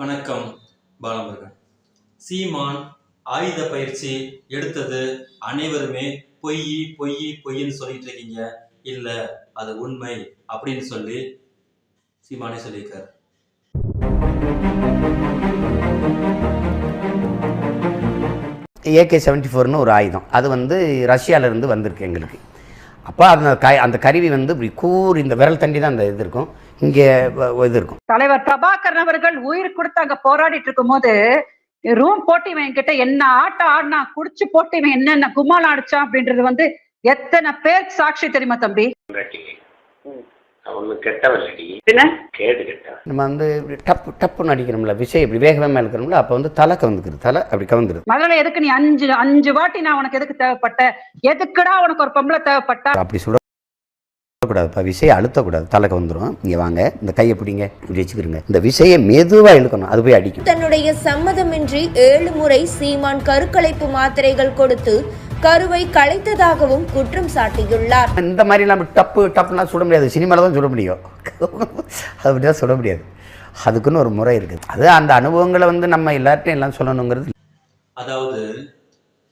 வணக்கம் பாலமுருகன். சீமான் ஆயுத பயிற்சி எடுத்தது அனைவருமே பொய் பொய் பொய்ன்னு சொல்லிட்டு இருக்கீங்க. இல்ல அது உண்மை அப்படின்னு சொல்லி சீமானே சொல்லியிருக்காரு. ஏகே செவன்டி ஃபோர்னு ஒரு ஆயுதம். அது வந்து ரஷ்யாவிலேருந்து வந்திருக்கு எங்களுக்கு. அப்போ அந்த க அந்த கருவி வந்து இப்படி கூர் இந்த விரல் தண்டி தான் அந்த இது இருக்கும். இங்கே இது இருக்கும். தலைவர் பிரபாகரன் அவர்கள் உயிர் கொடுத்து அங்க போராடிட்டு இருக்கும் போது ரூம் போட்டு இவன் என்கிட்ட என்ன ஆட்டம் ஆடினா குடிச்சு போட்டு இவன் என்னென்ன கும்மாளம் அடிச்சான் அப்படின்றது வந்து எத்தனை பேர் சாட்சி தெரியுமா தம்பி? நம்ம வந்து இப்படி டப்பு டப்புன்னு அடிக்கிறோம்ல விஷயம் இப்படி வேகமாக இருக்கிறோம்ல அப்போ வந்து தலை கவுந்துக்குது தலை அப்படி கவுந்துருது முதல்ல எதுக்கு நீ அஞ்சு அஞ்சு வாட்டி நான் உனக்கு எதுக்கு தேவைப்பட்ட? எதுக்குடா உனக்கு ஒரு பொம்பளை தேவைப்பட்டா? அப்படி சுடக்கூடாதுப்பா விசையை அழுத்தக்கூடாது. தலை கவுந்துரும் இங்கே வாங்க. இந்த கையை பிடிங்க. இப்படி வச்சுக்கிறோங்க இந்த விசையை மெதுவாக இழுக்கணும். அது போய் அடிக்கும். தன்னுடைய சம்மதமின்றி ஏழு முறை சீமான் கருக்கலைப்பு மாத்திரைகள் கொடுத்து கருவை கலைத்ததாகவும் குற்றம் சாட்டியுள்ளார். இந்த மாதிரிலாம் அப்படி டப்பு டப்புலாம் சுட முடியாது. சினிமாவில் தான் சுட முடியும். அப்படி தான் சுட முடியாது. அதுக்குன்னு ஒரு முறை இருக்குது அது அந்த அனுபவங்களை வந்து நம்ம எல்லார்ட்டையும் எல்லாம் சொல்லணுங்கிறது அதாவது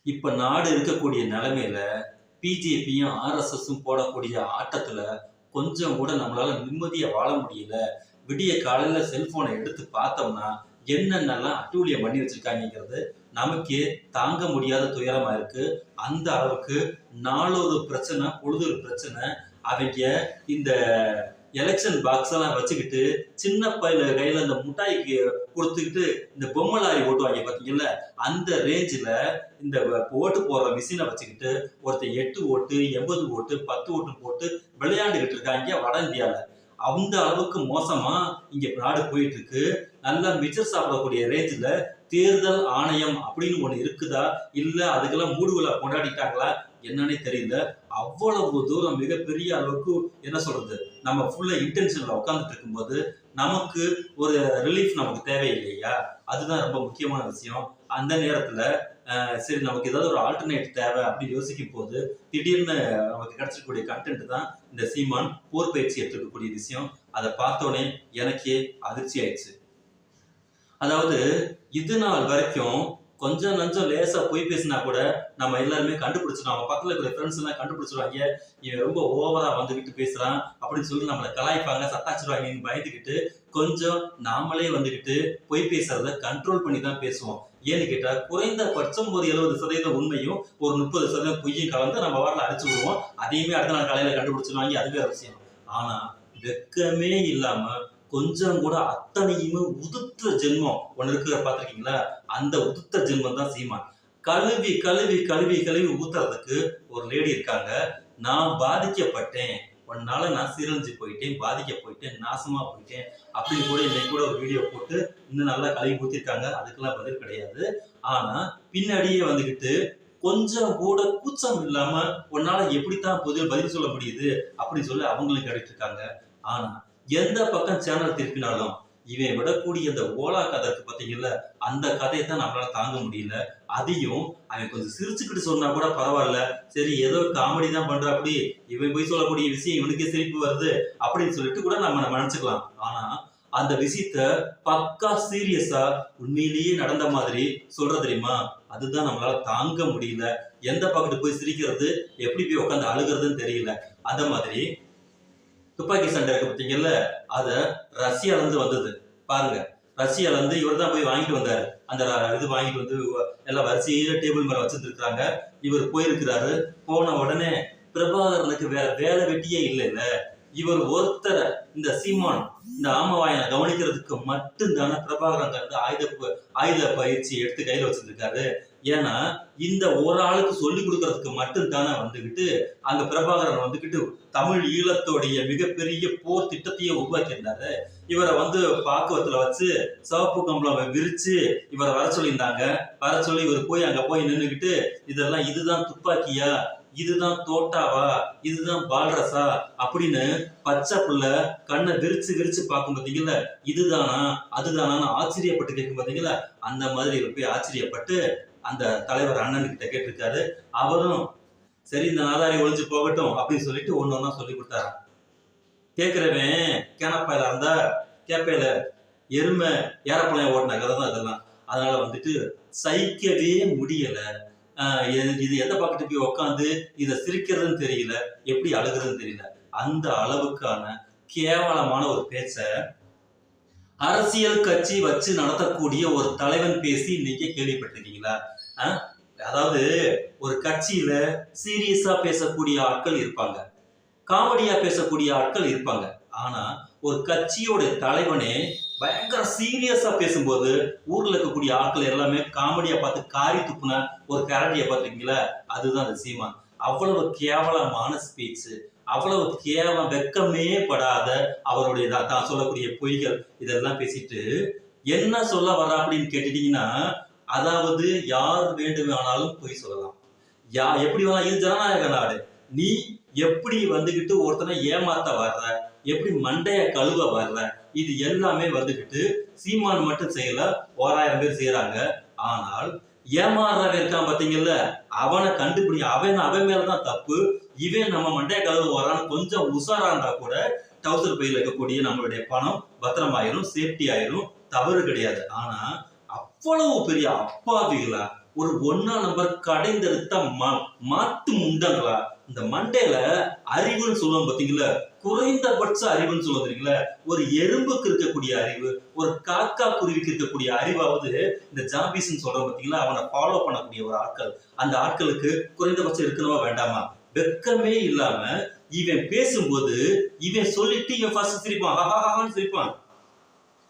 இப்ப நாடு இருக்கக்கூடிய நிலைமையில பிஜேபியும் ஆர்எஸ்எஸும் போடக்கூடிய ஆட்டத்தில் கொஞ்சம் கூட நம்மளால் நிம்மதியாக வாழ முடியல. விடிய காலையில் செல்ஃபோனை எடுத்து பார்த்தோம்னா என்னென்னலாம் அட்டூழியம் பண்ணி வச்சுருக்காங்கிறது நமக்கே தாங்க முடியாத துயரமாக இருக்குது அந்த அளவுக்கு நாளொரு பிரச்சனை பொழுதொரு பிரச்சனை அவங்க இந்த எலெக்ஷன் பாக்ஸ் எல்லாம் வச்சுக்கிட்டு சின்ன பையில கையில இந்த முட்டாய்க்கு கொடுத்துக்கிட்டு இந்த பொம்மை லாரி ஓட்டுவாங்க பாத்தீங்கல்ல அந்த ரேஞ்சில் இந்த ஓட்டு போடுற மிஷினை வச்சுக்கிட்டு ஒருத்தன் எட்டு ஓட்டு எண்பது ஓட்டு பத்து ஓட்டு போட்டு விளையாண்டுகிட்டு இருக்காங்க வட இந்தியால. அந்த அளவுக்கு மோசமா இங்க நாடு போயிட்டு இருக்கு நல்லா மிச்சர் சாப்பிடக்கூடிய ரேஞ்சில் தேர்தல் ஆணையம் அப்படின்னு ஒண்ணு இருக்குதா? இல்ல அதுக்கெல்லாம் மூடுவிழா கொண்டாடிட்டாங்களா? என்னன்னே தெரியல. அவ்வளவு தூரம் மிகப்பெரிய அளவுக்கு என்ன சொல்றது நம்ம ஃபுல்லா இன்டென்ஷன்ல உட்காந்துட்டு இருக்கும்போது நமக்கு ஒரு ரிலீஃப் நமக்கு தேவையில்லையா? அதுதான் ரொம்ப முக்கியமான விஷயம். அந்த நேரத்துல சரி நமக்கு ஏதாவது ஒரு ஆல்டர்னேட் தேவை அப்படின்னு யோசிக்கும் போது திடீர்னு நமக்கு கிடைச்சிருக்கக்கூடிய கண்டென்ட் தான் இந்த சீமான் போர் பயிற்சி எடுத்துக்கக்கூடிய விஷயம். அதை பார்த்தோன்னே எனக்கே அதிர்ச்சி ஆயிடுச்சு. அதாவது இது நாள் வரைக்கும் கொஞ்சம் நஞ்சம் லேசா போய் பேசினா கூட நம்ம எல்லாருமே கண்டுபிடிச்சிடும் அவங்க பக்கத்துல இருக்கிற ஃப்ரெண்ட்ஸ் எல்லாம் கண்டுபிடிச்சிருவாங்க. இவன் ரொம்ப ஓவரா வந்துகிட்டு பேசுறான் அப்படின்னு சொல்லி நம்மளை கலாய்ப்பாங்க சத்தாச்சிருவாங்கன்னு பயந்துக்கிட்டு கொஞ்சம் நாமளே வந்துக்கிட்டு பொய் பேசுறத கண்ட்ரோல் பண்ணி தான் பேசுவோம். ஏன்னு கேட்டா குறைந்தபட்சம் ஒரு எழுபது சதவீதம் உண்மையும் ஒரு முப்பது சதவீதம் பொய்யும் கலந்து நம்ம வாரில் அடிச்சு விடுவோம். அதையுமே அடுத்த நாள் காலையில கண்டுபிடிச்சிருவாங்க. அதுவே அவசியம். ஆனா வெக்கமே இல்லாம கொஞ்சம் கூட அத்தனையுமே உதுத்த ஜென்மம் ஒன்னு இருக்கிற பார்த்திருக்கீங்களா? அந்த உதுத்த ஜென்மம் தான் சீமான். கழுவி கழுவி கழுவி கழுவி ஊத்துறதுக்கு ஒரு லேடி இருக்காங்க. நான் பாதிக்கப்பட்டேன். உன்னால நான் சீரழிஞ்சு போயிட்டேன் பாதிக்க போயிட்டேன் நாசமா போயிட்டேன் அப்படின்னு கூட இன்னைக்கு கூட ஒரு வீடியோ போட்டு இன்னும் நல்லா கழுவி ஊத்திருக்காங்க. அதுக்கெல்லாம் பதில் கிடையாது. ஆனா பின்னாடியே வந்துகிட்டு கொஞ்சம் கூட கூச்சம் இல்லாம உன்னால எப்படித்தான் பதில் பதில் சொல்ல முடியுது அப்படின்னு சொல்லி அவங்களும் கேட்டுட்டு இருக்காங்க ஆனா எந்த பக்கம் சேனல் திருப்பினாலும் இவன் விடக்கூடிய அந்த ஓலா கதை இருக்கு பாத்தீங்கல்ல அந்த கதையை தான் நம்மளால தாங்க முடியல. அதையும் அவன் கொஞ்சம் சிரிச்சுக்கிட்டு சொன்னா கூட பரவாயில்ல. சரி ஏதோ காமெடி தான் பண்றாப்படி இவன் போய் சொல்லக்கூடிய விஷயம் இவனுக்கே சிரிப்பு வருது அப்படின்னு சொல்லிட்டு கூட நம்ம நம்ம நினைச்சுக்கலாம் ஆனா அந்த விஷயத்த பக்கா சீரியஸா உண்மையிலேயே நடந்த மாதிரி சொல்ற தெரியுமா? அதுதான் நம்மளால தாங்க முடியல. எந்த பக்கத்து போய் சிரிக்கிறது எப்படி போய் உட்காந்து அழுகிறதுன்னு தெரியல. அந்த மாதிரி துப்பாக்கி சண்டை இருக்கு பார்த்தீங்கல்ல அதை ரஷ்யால இருந்து வந்தது. பாருங்க ரஷ்யால இருந்து இவர் தான் போய் வாங்கிட்டு வந்தாரு. அந்த இது வாங்கிட்டு வந்து எல்லாம் வரிசையில டேபிள் மேல வச்சிருக்காங்க இவர் போயிருக்கிறாரு. போன உடனே பிரபாகரனுக்கு வேற வேலை வெட்டியே இல்லைல்ல. இவர் ஒருத்தரை இந்த சீமான் இந்த ஆமவாயனை கவனிக்கிறதுக்கு மட்டும்தானே பிரபாகரன் வந்து ஆயுத ஆயுத பயிற்சி எடுத்து கையில வச்சிருக்காரு ஏன்னா இந்த ஒரு ஆளுக்கு சொல்லி கொடுக்கறதுக்கு மட்டும்தானே வந்துகிட்டு அங்க பிரபாகரன் வந்துகிட்டு தமிழ் ஈழத்தோடைய மிகப்பெரிய போர் திட்டத்தையே உருவாக்கியிருந்தாரு. இவரை வந்து பாக்குவத்துல வச்சு சிவப்பு கம்பளம் விரிச்சு இவரை வர சொல்லியிருந்தாங்க. வர சொல்லி இவர் போய் அங்க போய் நின்றுக்கிட்டு இதெல்லாம் இதுதான் துப்பாக்கியா? இதுதான் தோட்டாவா? இதுதான் பால்ரசா? அப்படின்னு பச்சை புள்ள கண்ணை விரிச்சு விரிச்சு பார்க்கும் பார்த்தீங்களா இதுதானா? அதுதானான்னு ஆச்சரியப்பட்டு கேட்கும் பார்த்தீங்களா அந்த மாதிரி இவர் போய் ஆச்சரியப்பட்டு அந்த தலைவர் அண்ணன் கிட்ட கேட்டிருக்காரு. அவரும் சரி இந்த நாதாரி ஒழிஞ்சு போகட்டும் அப்படின்னு சொல்லிட்டு ஒன்று ஒன்றா சொல்லி கொடுத்தாராம். கேட்குறவன் கேனப்பாயில் இருந்தா கேப்பையில எருமை ஏறப்பழைய ஓட்டின கதை தான் இதெல்லாம். அதனால வந்துட்டு சகிக்கவே முடியலை. இது இது எந்த பக்கத்து போய் உட்காந்து இதை சிரிக்கிறதுன்னு தெரியல எப்படி அழுகுறதுன்னு தெரியல. அந்த அளவுக்கான கேவலமான ஒரு பேச்சை அரசியல் கட்சி வச்சு நடத்தக்கூடிய ஒரு தலைவன் பேசி நீங்க கேள்விப்பட்டிருக்கீங்களா? அதாவது ஒரு கட்சியில சீரியஸா பேசக்கூடிய ஆட்கள் இருப்பாங்க. காமெடியா பேசக்கூடிய ஆட்கள் இருப்பாங்க. ஆனா ஒரு கட்சியோட தலைவனே பயங்கர சீரியஸா பேசும்போது ஊர்ல இருக்கக்கூடிய ஆட்கள் எல்லாமே காமெடியா பார்த்து காரி துப்புன ஒரு கரடியை பார்த்துருக்கீங்களா? அதுதான் அந்த சீமான். அவ்வளவு கேவலமான ஸ்பீச் அவ்வளவு கேவலம் வெக்கமே படாத அவருடைய தான் சொல்லக்கூடிய பொய்கள் இதெல்லாம் பேசிட்டு என்ன சொல்ல வர்ற அப்படின்னு கேட்டுட்டீங்கன்னா அதாவது யார் வேண்டுமானாலும் பொய் சொல்லலாம். யா எப்படி வேணா இது ஜனநாயக நாடு. நீ எப்படி வந்துகிட்டு ஒருத்தனை ஏமாத்த வர்ற? எப்படி மண்டைய கழுவ வர்ற? இது எல்லாமே வந்துகிட்டு சீமான் மட்டும் செய்யல ஓராயிரம் பேர் செய்யறாங்க ஆனால் ஏமாறுறவன் இருக்கான் பாத்தீங்கல்ல? அவனை கண்டுபிடி அவன் அவன் மேலதான் தப்பு. இவன் நம்ம மண்டைய கதவு வரான்னு கொஞ்சம் உஷாரா இருந்தா கூட டவுசர் பையில இருக்கக்கூடிய நம்மளுடைய பணம் பத்திரமாயிரும் சேஃப்டி ஆயிரும். தவறு கிடையாது. ஆனா அவ்வளவு பெரிய அப்பாவிகளா ஒரு ஒன்னா நம்பர் கடைந்தெடுத்த மா மாட்டு முண்டங்களா? இந்த மண்டையில அறிவுன்னு சொல்லுவோம் பாத்தீங்களா? குறைந்தபட்ச அறிவுன்னு சொல்லுவோம் தெரியுங்களா? ஒரு எறும்புக்கு இருக்கக்கூடிய அறிவு ஒரு காக்கா குருவிக்கு இருக்கக்கூடிய அறிவாவது இந்த ஜாம்பிஸ்ன்னு சொல்றோம் பாத்தீங்களா? அவனை ஃபாலோ பண்ணக்கூடிய ஒரு ஆட்கள். அந்த ஆட்களுக்கு குறைந்தபட்சம் இருக்கணுமா வேண்டாமா? வெக்கமே இல்லாம இவன் பேசும்போது இவன் சொல்லிட்டு இவன் ஃபர்ஸ்ட் சிரிப்பான். ஹஹாஹான்னு சிரிப்பான்.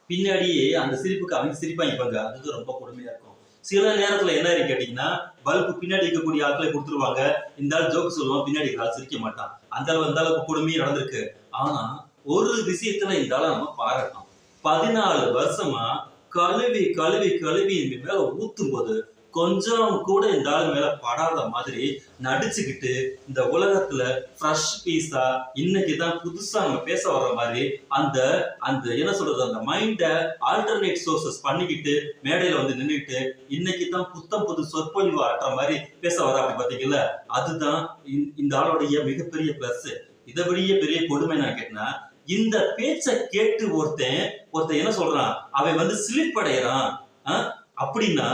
பின்னாடியே அந்த சிரிப்புக்கு அவங்க சிரிப்பாங்க பாங்க அதுதான் ரொம்ப கொடுமையா இருக்கும். சில நேரத்துல என்ன இருக்கு கேட்டீங்கன்னா பல்பு பின்னாடி இருக்கக்கூடிய ஆட்களை கொடுத்துருவாங்க. இந்த ஆள் ஜோக்கு சொல்லுவான் பின்னாடி ஆள் சிரிக்க மாட்டான். அந்த அளவு அந்த அளவுக்கு கொடுமையும் நடந்திருக்கு. ஆனா ஒரு விஷயத்துல இந்த ஆளை நம்ம பாராட்டணும். பதினாலு வருஷமா கழுவி கழுவி கழுவி மேல ஊத்தும் போது கொஞ்சம் கூட இந்த ஆள் மேல படாத மாதிரி நடிச்சுக்கிட்டு இந்த உலகத்துல ஃப்ரெஷ் பீஸா இன்னைக்கு தான் புதுசா அவங்க பேச வர்ற மாதிரி அந்த அந்த என்ன சொல்றது அந்த மைண்டை ஆல்டர்னேட் சோர்சஸ் பண்ணிக்கிட்டு மேடையில வந்து நின்றுட்டு இன்னைக்கு தான் புத்தம் புது சொற்பொழிவு ஆட்டுற மாதிரி பேச வர அப்படி அதுதான் இந்த- இந்த ஆளுடைய மிகப்பெரிய பிளஸ் இதை விட பெரிய கொடுமை நான் கேட்டேன்னா இந்த பேச்சை கேட்டு ஒருத்தன் ஒருத்தன் என்ன சொல்றான்? அவன் வந்து சிலிப்படைகிறான் அடையறான் ஆ? அப்படின்னா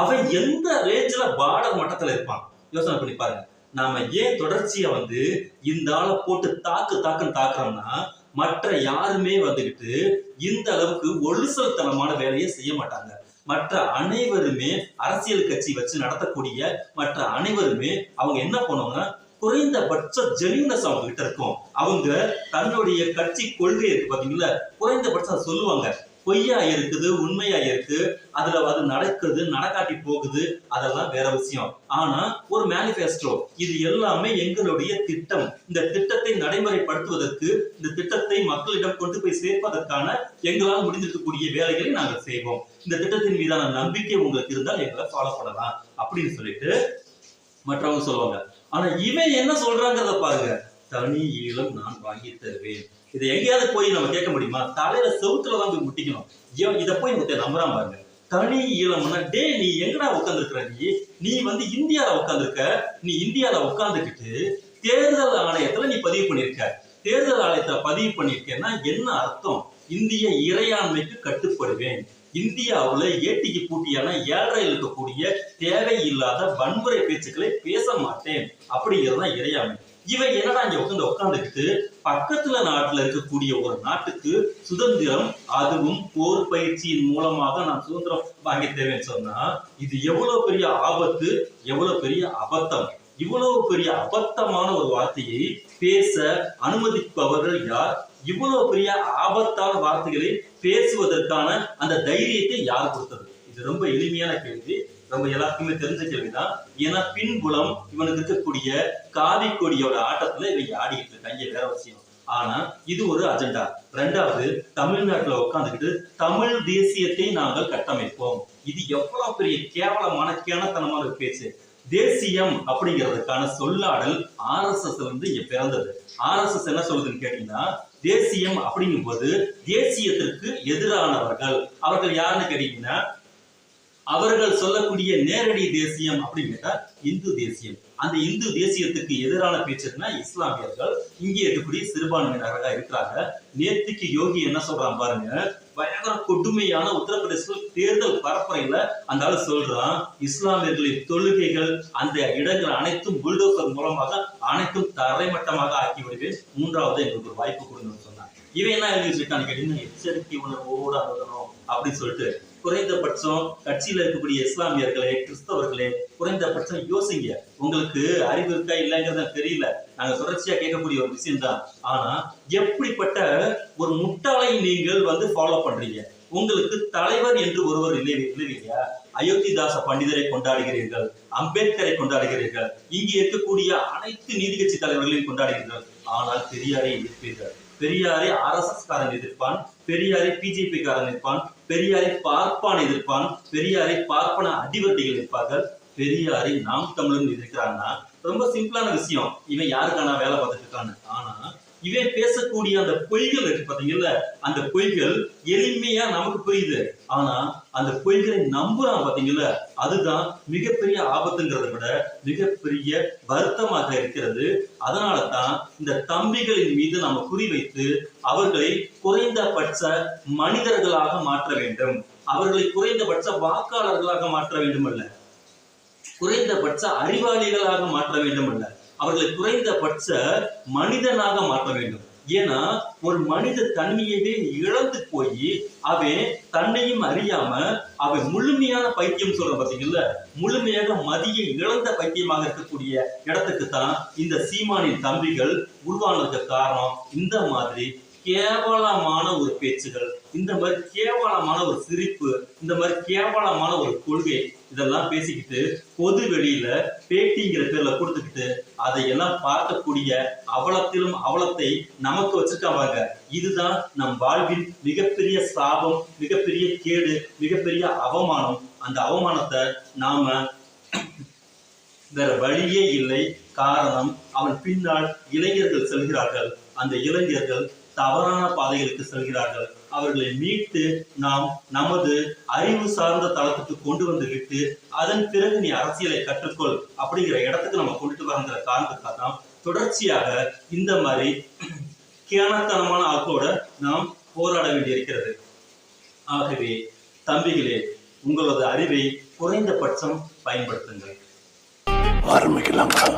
அவன் எந்த ரேஞ்சில பார்டர் மட்டத்துல இருப்பான்? யோசனை பண்ணி பாருங்க. நாம ஏன் தொடர்ச்சியை வந்து இந்த ஆளை போட்டு தாக்கு தாக்குன்னு தாக்குறோம்னா மற்ற யாருமே வந்துகிட்டு இந்த அளவுக்கு ஒழுசல்தனமான வேலையை செய்ய மாட்டாங்க. மற்ற அனைவருமே அரசியல் கட்சி வச்சு நடத்தக்கூடிய மற்ற அனைவருமே அவங்க என்ன பண்ணுவாங்கன்னா குறைந்தபட்ச ஜெனினஸ் அவங்க கிட்ட இருக்கும். அவங்க தன்னுடைய கட்சி கொள்கை இருக்கு பாத்தீங்களா? குறைந்தபட்சம் சொல்லுவாங்க. பொய்யா இருக்குது உண்மையா இருக்கு அதுல அது நடக்குது நடக்காட்டி போகுது அதெல்லாம் வேற விஷயம். ஆனா ஒரு மேனிஃபெஸ்டோ இது எல்லாமே எங்களுடைய திட்டம். இந்த திட்டத்தை நடைமுறைப்படுத்துவதற்கு இந்த திட்டத்தை மக்களிடம் கொண்டு போய் சேர்ப்பதற்கான எங்களால் முடிந்திருக்கக்கூடிய வேலைகளை நாங்கள் செய்வோம். இந்த திட்டத்தின் மீதான நம்பிக்கை உங்களுக்கு இருந்தால் எங்களை ஃபாலோ பண்ணலாம் அப்படின்னு சொல்லிட்டு மற்றவங்க சொல்லுவாங்க. ஆனா இவன் என்ன சொல்றாங்கிறத பாருங்க. தனி ஈழம் நான் வாங்கி தருவேன். இதை எங்கேயாவது போய் நம்ம கேட்க முடியுமா? தலையில செவுத்துல தான் போய் முட்டிக்கணும். இதை போய் ஒருத்தர் நம்புறான் பாருங்க. தனி ஈழம்னா டே நீ எங்கடா உட்காந்துருக்குற நீ? நீ வந்து இந்தியால உட்காந்துருக்க நீ இந்தியால உட்காந்துக்கிட்டு தேர்தல் ஆணையத்துல நீ பதிவு பண்ணிருக்க தேர்தல் ஆணையத்துல பதிவு பண்ணிருக்கேன்னா என்ன அர்த்தம்? இந்திய இறையாண்மைக்கு கட்டுப்படுவேன். இந்தியாவுல ஏட்டிக்கு பூட்டியான ஏழ்றையில் இருக்கக்கூடிய தேவையில்லாத வன்முறை பேச்சுக்களை பேச மாட்டேன். அப்படிங்கிறது தான் இறையாண்மை. இவன் என்னடா இங்க உட்காந்து உட்காந்துக்கிட்டு பக்கத்துல நாட்டுல இருக்கக்கூடிய ஒரு நாட்டுக்கு சுதந்திரம் அதுவும் போர் பயிற்சியின் மூலமாக நான் சுதந்திரம் வாங்கி தேவைன்னு சொன்னா இது எவ்வளவு பெரிய ஆபத்து எவ்வளவு பெரிய அபத்தம்? இவ்வளவு பெரிய அபத்தமான ஒரு வார்த்தையை பேச அனுமதிப்பவர்கள் யார்? இவ்வளவு பெரிய ஆபத்தான வார்த்தைகளை பேசுவதற்கான அந்த தைரியத்தை யார் கொடுத்தது? இது ரொம்ப எளிமையான கேள்வி. நம்ம எல்லாருக்குமே தெரிஞ்ச கேள்விதான். ஏன்னா பின்புலம் இவனுக்கு இருக்கக்கூடிய காவி கொடியோட ஆட்டத்துல இவங்க ஆடிக்கிட்டு இருக்காங்க வேற விஷயம். ஆனா இது ஒரு அஜெண்டா ரெண்டாவது தமிழ்நாட்டுல உட்காந்துக்கிட்டு தமிழ் தேசியத்தை நாங்கள் கட்டமைப்போம். இது எவ்வளவு பெரிய கேவலமான கேனத்தனமான பேச்சு. தேசியம் அப்படிங்கிறதுக்கான சொல்லாடல் ஆர் எஸ் எஸ் வந்து இங்க பிறந்தது. ஆர் எஸ் எஸ் என்ன சொல்லுதுன்னு கேட்டீங்கன்னா தேசியம் அப்படிங்கும் போது தேசியத்திற்கு எதிரானவர்கள். அவர்கள் யாருன்னு கேட்டீங்கன்னா அவர்கள் சொல்லக்கூடிய நேரடி தேசியம் அப்படின்னு கேட்டா இந்து தேசியம். அந்த இந்து தேசியத்துக்கு எதிரான பேச்சுன்னா இஸ்லாமியர்கள். இங்கே இருக்கக்கூடிய சிறுபான்மையினராக இருக்கிறாங்க. நேத்துக்கு யோகி என்ன சொல்றான் பாருங்க. பயங்கர கொடுமையான உத்தரப்பிரதேசத்தில் தேர்தல் பரப்புரையில அந்த ஆளு சொல்றான் இஸ்லாமியர்களின் தொழுகைகள் அந்த இடங்கள் அனைத்தும் புல்டோசர் மூலமாக அனைத்தும் தரைமட்டமாக ஆக்கி விடுவேன் மூன்றாவது எங்களுக்கு ஒரு வாய்ப்பு கொடுங்கன்னு சொன்னான். இவன் என்ன எழுதி வச்சிருக்கான்னு கேட்டீங்கன்னா எச்சரிக்கை உணர்வோடு அணுகணும் அப்படின்னு சொல்லிட்டு குறைந்தபட்சம் கட்சியில இருக்கக்கூடிய இஸ்லாமியர்களே கிறிஸ்தவர்களே குறைந்தபட்சம் யோசிங்க. உங்களுக்கு அறிவு இருக்கா இல்லைங்கிறத தெரியல. நாங்க தொடர்ச்சியா கேட்கக்கூடிய ஒரு விஷயம் தான் ஆனா எப்படிப்பட்ட ஒரு முட்டாளை நீங்கள் வந்து ஃபாலோ பண்றீங்க? உங்களுக்கு தலைவர் என்று ஒருவர் இல்லை இல்லைங்க அயோத்திதாச பண்டிதரை கொண்டாடுகிறீர்கள் அம்பேத்கரை கொண்டாடுகிறீர்கள் இங்கு இருக்கக்கூடிய அனைத்து நீதி கட்சி தலைவர்களையும் கொண்டாடுகிறீர்கள். ஆனால் பெரியாரை எதிர்ப்பீர்கள். பெரியாரை ஆர்எஸ்எஸ் காரன் எதிர்ப்பான் பெரியாரை பிஜேபி காரன் எதிர்ப்பான் பெரியாரை பார்ப்பான் எதிர்ப்பான் பெரியாரை பார்ப்பன அடிவர்டிகள் எதிர்ப்பார்கள். பெரியாரை நாம் தமிழன் எதிர்க்கிறாங்கன்னா ரொம்ப சிம்பிளான விஷயம். இவன் யாருக்கான வேலை பார்த்துட்டு இருக்கான்னு. ஆனா இவன் பேசக்கூடிய அந்த பொய்கள் இருக்கு பாத்தீங்கல்ல அந்த பொய்கள் எளிமையா நமக்கு புரியுது. ஆனா அந்த பொய்களை நம்புறான் பாத்தீங்கல்ல அதுதான் மிகப்பெரிய ஆபத்துங்கிறத விட மிகப்பெரிய வருத்தமாக இருக்கிறது. அதனால தான் இந்த தம்பிகளின் மீது நம்ம குறிவைத்து அவர்களை குறைந்தபட்ச மனிதர்களாக மாற்ற வேண்டும். அவர்களை குறைந்தபட்ச வாக்காளர்களாக மாற்ற வேண்டும் அல்ல குறைந்தபட்ச அறிவாளிகளாக மாற்ற வேண்டும் அல்ல அவர்களை குறைந்தபட்ச மனிதனாக மாற்ற வேண்டும். ஏன்னா ஒரு மனித தன்மையவே இழந்து போய் அவன் தன்னையும் அறியாம அவன் முழுமையான பைத்தியம் சொல்ற பாத்தீங்கல்ல முழுமையாக மதிய இழந்த பைத்தியமாக இருக்கக்கூடிய இடத்துக்கு தான் இந்த சீமானின் தம்பிகள் உருவானதுக்கு காரணம் இந்த மாதிரி கேவலமான ஒரு பேச்சுகள் இந்த மாதிரி கேவலமான ஒரு சிரிப்பு இந்த மாதிரி கேவலமான ஒரு கொள்கை இதெல்லாம் பேசிக்கிட்டு பொது வெளியில பேட்டிங்கிற பேர்ல கொடுத்துக்கிட்டு அதையெல்லாம் பார்க்கக்கூடிய அவலத்திலும் அவலத்தை நமக்கு வச்சிருக்காங்க. இதுதான் நம் வாழ்வின் மிகப்பெரிய சாபம் மிகப்பெரிய கேடு மிகப்பெரிய அவமானம். அந்த அவமானத்தை நாம வேற வழியே இல்லை. காரணம் அவன் பின்னால் இளைஞர்கள் செல்கிறார்கள். அந்த இளைஞர்கள் தவறான பாதைகளுக்கு செல்கிறார்கள். அவர்களை மீட்டு நாம் நமது அறிவு சார்ந்த தளத்துக்கு கொண்டு வந்து விட்டு அதன் பிறகு நீ அரசியலை கற்றுக்கொள் அப்படிங்கிற இடத்துக்கு நம்ம கொண்டுட்டு வரங்கிற காரணத்துக்காக தான் தொடர்ச்சியாக இந்த மாதிரி கேனத்தனமான ஆட்களோட நாம் போராட வேண்டியிருக்கிறது. ஆகவே தம்பிகளே உங்களது அறிவை குறைந்தபட்சம் பயன்படுத்துங்கள். ஆரம்பிக்கலாங்களா